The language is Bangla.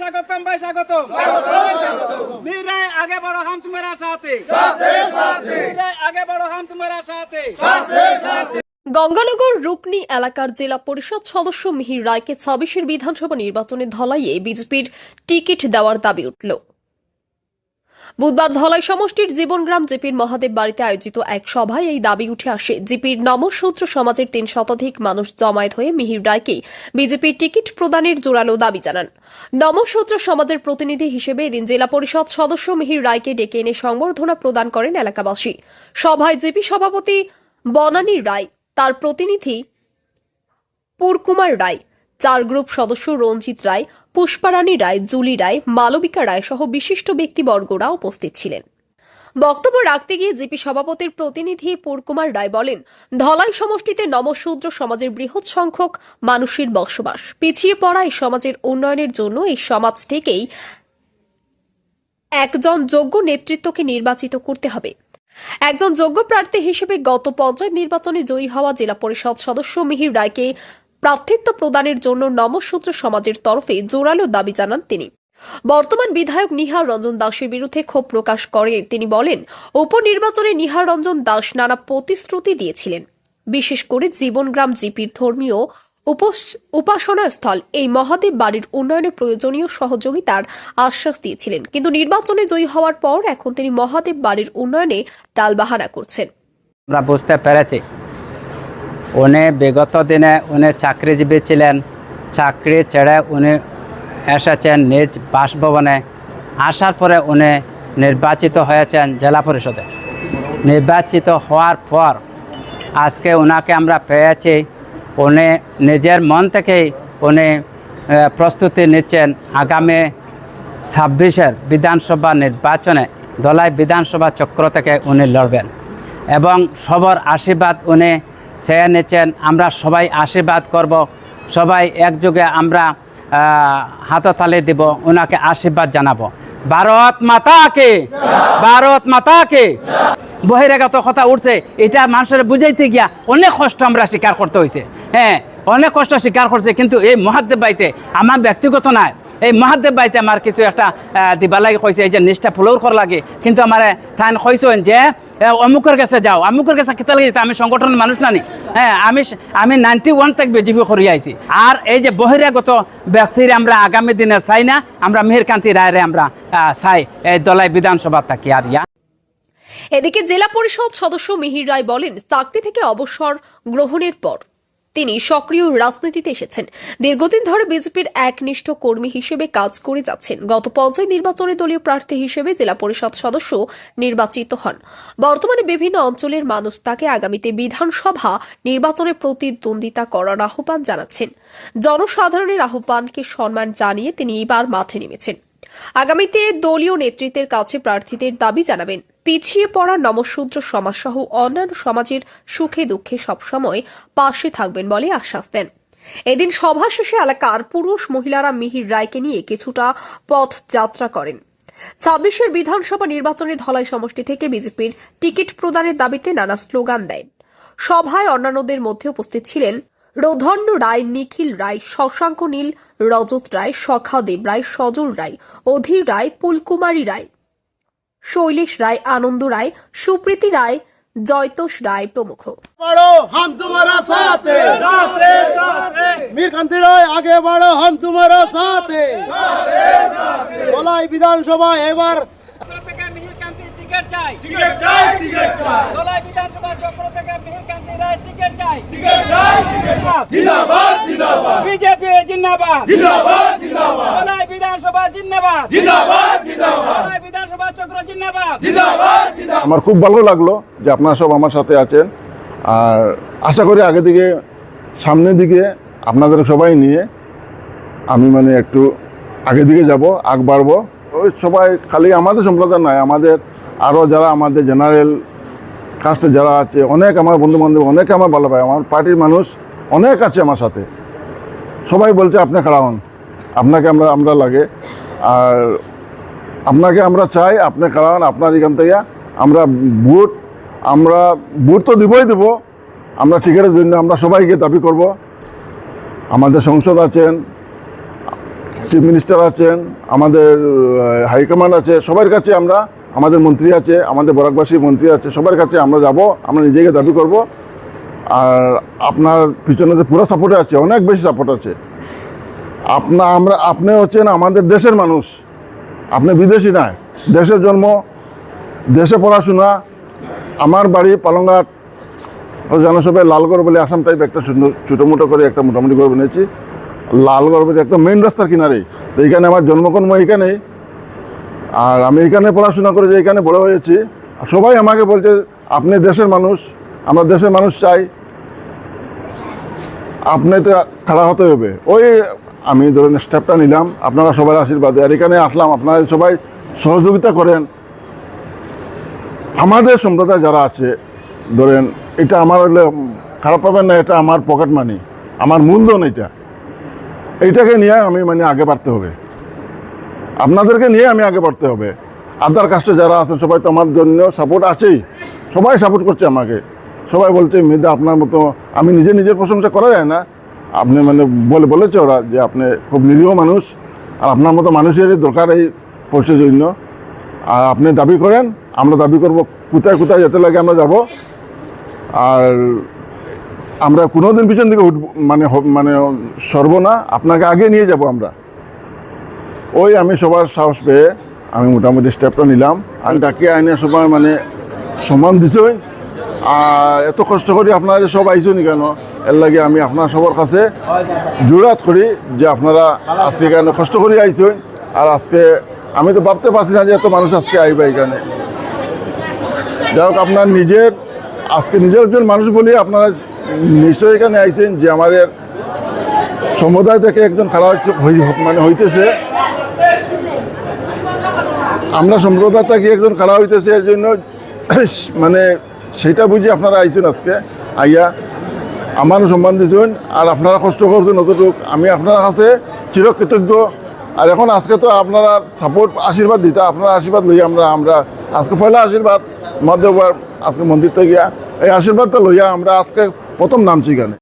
স্বাগতম ভাই, স্বাগতম। আগে বড় হাম সাথে আগে বড় হাম সাথে গঙ্গানগর রুকনি এলাকার জেলা পরিষদ সদস্য মিহির রায়কে ছাব্বিশের বিধানসভা নির্বাচনে ধলাইয়ে বিজেপির টিকিট দেওয়ার দাবি উঠল। বুধবার ধলাই সমষ্টির জীবনগ্রাম জিপির মহাদেব বাড়িতে আয়োজিত এক সভায় এই দাবি উঠে আসে। জিপির নমসূত্র সমাজের তিন শতাধিক মানুষ জমায়েত হয়ে মিহির রায়কে বিজেপির টিকিট প্রদানের জোরালো দাবি জানান। নমসূত্র সমাজের প্রতিনিধি হিসেবে এদিন জেলা পরিষদ সদস্য মিহির রায়কে ডেকে এনে সংবর্ধনা প্রদান করেন এলাকাবাসী। সভায় জিপি সভাপতি বনানী রায়, তার প্রতিনিধি পুরকুমার রায়, চার গ্রুপ সদস্য রঞ্জিত রায় পুষ্পারানী রায়, জুলি রায়, মালবিকা রায় সহ বিশিষ্ট ব্যক্তিবর্গরা উপস্থিত ছিলেন। বক্তব্য রাখতে গিয়ে জিপি সভাপতির প্রতিনিধি পুরকুমার রায় বলেন, ধলাই সমষ্টিতে নমশূদ্র সমাজের বৃহৎ সংখ্যক মানুষের বসবাস। পিছিয়ে পড়া এই সমাজের উন্নয়নের জন্য এই সমাজ থেকেই একজন যোগ্য নেতৃত্বকে নির্বাচিত করতে হবে। একজন যোগ্য প্রার্থী হিসেবে গত পঞ্চায়েত নির্বাচনে জয়ী হওয়া জেলা পরিষদ সদস্য মিহির রায়কে প্রার্থিত্ব প্রদানের জন্য নমসূত্র সমাজের তরফে জোরালো দাবি জানান তিনি। বর্তমান বিধায়ক নিহার রঞ্জন দাসের বিরুদ্ধে ক্ষোভ প্রকাশ করে তিনি বলেন, উপনির্বাচনে নিহার রঞ্জন দাস নানা প্রতিশ্রুতি দিয়েছিলেন। বিশেষ করে জীবনগ্রাম জিপির ধর্মীয় উপস- উপাসনা স্থল এই মহাদেব বাড়ির উন্নয়নে প্রয়োজনীয় সহযোগিতার আশ্বাস দিয়েছিলেন। কিন্তু নির্বাচনে জয়ী হওয়ার পর এখন তিনি মহাদেব বাড়ির উন্নয়নে টালবাহানা করছেন। উনি বিগত দিনে উনি চাকরিজীবী ছিলেন। চাকরি ছেড়ে উনি এসেছেন নিজ বাসভবনে। আসার পরে উনি নির্বাচিত হয়েছেন জেলা পরিষদে। নির্বাচিত হওয়ার পর আজকে ওনাকে আমরা পেয়েছি। উনি নিজের মন থেকেই উনি প্রস্তুতি নিচ্ছেন আগামী ছাব্বিশের বিধানসভা নির্বাচনে। দলাই বিধানসভা চক্র থেকে উনি লড়বেন। এবং সবার আশীর্বাদ উনি চেয়ে নিচ্ছেন আমরা সবাই আশীর্বাদ করব, সবাই একযোগে আমরা হাততালি দিব ওনাকে আশীর্বাদ জানাব। ভারত মাতাকে ভারত মাতাকে বহিরাগত কথা উঠছে, এটা মানুষের বুঝাইতে গিয়া অনেক কষ্ট আমরা স্বীকার করতে হয়েছে হ্যাঁ অনেক কষ্ট স্বীকার করছে, কিন্তু এই মহাদেব বাড়িতে আমার ব্যক্তিগত নাই। এই মহাদেব বাইতে আমার কিছু একটা দিবা লাগে কইছে এই যে নিষ্ঠা ফুলর কর লাগে। কিন্তু আমার থান কইছেন যে অমুকের কাছে যাও। অমুকের কাছে খেতে লাগে আমি সংগঠনের মানুষ নানি। হ্যাঁ আমি আমি নাইনটি ওয়ান থেকে বিজেপি করি আইছি আর এই যে বহিরাগত ব্যক্তির আমরা আগামী দিনে চাই না, আমরা মেহেরকান্তি রায়রে আমরা চাই। এই দলাই বিধানসভা থাকি আর ইয়া এদিকে জেলা পরিষদ সদস্য মিহির রায় বলেন চাকরি থেকে অবসর গ্রহণের পর। তিনি সক্রিয় রাজনীতিতে এসেছেন। দীর্ঘদিন ধরে বিজেপির একনিষ্ঠ কর্মী হিসেবে কাজ করে যাচ্ছেন। গত পঞ্চায়েত নির্বাচনে দলীয় প্রার্থী হিসেবে জেলা পরিষদ সদস্য নির্বাচিত হন। বর্তমানে বিভিন্ন অঞ্চলের মানুষ তাকে আগামীতে বিধানসভা নির্বাচনে প্রতিদ্বন্দ্বিতা করার আহ্বান জানাচ্ছেন। জনসাধারণের আহ্বানকে সম্মান জানিয়ে তিনি এবার মাঠে নেমেছেন। আগামীতে দলীয় নেতৃত্বের কাছে প্রার্থীদের দাবি জানাবেন পিছিয়ে পড়া নমশূদ্র সমাজসহ অন্যান্য সমাজের সুখে দুঃখে সবসময় পাশে থাকবেন বলে আশ্বাস দেন। এদিন সভা শেষে এলাকার পুরুষ মহিলারা মিহির রায়কে নিয়ে কিছুটা পথ যাত্রা করেন। ছাব্বিশের বিধানসভা নির্বাচনে ধলাই সমষ্টি থেকে বিজেপির টিকিট প্রদানের দাবিতে নানা স্লোগান দেন। সভায় অন্যান্যদের মধ্যে উপস্থিত ছিলেন রোধন্য রায়, নিখিল রায়, শশাঙ্ক নীল, রজত রায়, সখা দেব রায়, সজল রায়, অধীর রায়, পুলকুমারী রায়। শৈলেশ রায় আনন্দ রায় সুপ্রীতি রায় জয়তোষ রায় প্রমুখ। বড়ো হাম তোমারা সাথে। রাতে রায় আগে বড়ো হাম তোমারা সাথে। বলাই বিধানসভা এবার বিজেপি জিন্দাবাদ। জিন্দাবাদ। বিধানসভা জিন্দাবাদ। জিন্দাবাদ জিন্দাবাদ। বিধানসভা চক্র জিন্দাবাদ। জিন্দাবাদ জিন্দাবাদ। আমার খুব ভালো লাগল যে আপনারা সব আমার সাথে আছেন। আর আশা করি আগে দিকে সামনের দিকে আপনাদের সবাই নিয়ে আমি মানে একটু আগে দিকে যাব আগ বাড়বো। ওই সবাই খালি আমাদের সম্প্রদায় নয় আমাদের আরও যারা আমাদের জেনারেল কাস্টে যারা আছে অনেক আমার বন্ধু বান্ধব অনেকে আমার ভালো পায় আমার পার্টির মানুষ অনেক আছে আমার সাথে। সবাই বলছে আপনি খাড়া হন। আপনাকে আমরা আমরা লাগে। আর আপনাকে আমরা চাই, আপনি কারণ আপনার এখান থেকে আমরা বুট আমরা বুট তো দিবই দেব। আমরা টিকিটের জন্য আমরা সবাইকে দাবি করব। আমাদের সংসদ আছেন, চিফ মিনিস্টার আছেন, আমাদের হাইকমান্ড আছে, সবার কাছে আমরা, আমাদের মন্ত্রী আছে, আমাদের বরাকবাসী মন্ত্রী আছে, সবার কাছে আমরা যাব, আমরা নিজেকে দাবি করব। আর আপনার পিছনে পুরো সাপোর্ট আছে, অনেক বেশি সাপোর্ট আছে। আপনা আমরা আপনি হচ্ছেন আমাদের দেশের মানুষ। আপনি বিদেশি নয়। দেশের জন্ম, দেশে পড়াশোনা, আমার বাড়ি পালংঘাট ও জনসভায় লালগড় বলে আসাম টাইপ একটা সুন্দর ছোটো মোটো করে একটা মোটামুটি করে বানিয়েছি লালগড় বলে একটা মেন রাস্তার কিনারেই তো এইখানে আমার জন্মকর্ম এইখানেই আর আমি এখানে পড়াশোনা করে যে এখানে বড় হয়েছি সবাই আমাকে বলছে, আপনি দেশের মানুষ, আমরা দেশের মানুষ চাই। আপনি তো খাড়া হতে হবে। ওই আমি ধরেন স্টেপটা নিলাম। আপনারা সবাই আশীর্বাদে। আর এখানে আসলাম, আপনারা সবাই সহযোগিতা করেন। আমাদের সম্প্রদায় যারা আছে, ধরেন, এটা আমার হলে খারাপ পাবেন না, এটা আমার পকেট মানি আমার মূলধন এটা। এইটাকে নিয়ে আমি মানে আগে বাড়তে হবে। আপনাদেরকে নিয়ে আমি আগে বাড়তে হবে। আদার কাস্টে যারা আছে, সবাই তো আমার জন্য সাপোর্ট আছেই। সবাই সাপোর্ট করছে আমাকে। সবাই বলছে মেয়েদা আপনার মতো আমি নিজে নিজের প্রশংসা করা যায় না। আপনি মানে বলে বলেছে ওরা যে আপনি খুব নিরীহ মানুষ, আর আপনার মতো মানুষেরই দরকার এই পোস্টের জন্য। আর আপনি দাবি করেন, আমরা দাবি করব কোথায় কোথায় যেতে লাগে আমরা যাব। আর আমরা কোনো দিন পিছন দিকে মানে মানে সরব না, আপনাকে আগে নিয়ে যাব আমরা। ওই আমি সবার সাহস পেয়ে আমি মোটামুটি স্টেপটা নিলাম। আমি ডাকি আইনে সবাই মানে সম্মান দিছই আর এত কষ্ট করি আপনারা সব আইসনি কেন? এর লাগে আমি আপনার সবার কাছে জোরাত করি যে আপনারা আজকে কেন কষ্ট করে আইসই। আর আজকে আমি তো ভাবতে পারছি না যে এত মানুষ আজকে আইবা এখানে। যাই হোক, আপনার নিজের, আজকে নিজের একজন মানুষ বলি আপনারা নিশ্চয়ই এখানে আইছেন যে আমাদের সমুদায় থেকে একজন খারাপ মানে হইতেছে। আমরা সম্প্রদায় থেকে একজন খারাপ হইতেছে, এর জন্য মানে সেটা বুঝি আপনারা আইছেন আজকে। আইয়া আমারও সম্মান দিয়েছেন আর আপনারা কষ্ট করছেন অতটুক আমি আপনার কাছে চিরকৃতজ্ঞ। আর এখন আজকে তো আপনারা সাপোর্ট আশীর্বাদ দিতে, আপনার আশীর্বাদ লইয়া আমরা আমরা আজকে পয়লা আশীর্বাদ মধ্যবার আজকে মন্দির থেকে গিয়া, এই আশীর্বাদটা লইয়া আমরা আজকে প্রথম নামছি এখানে।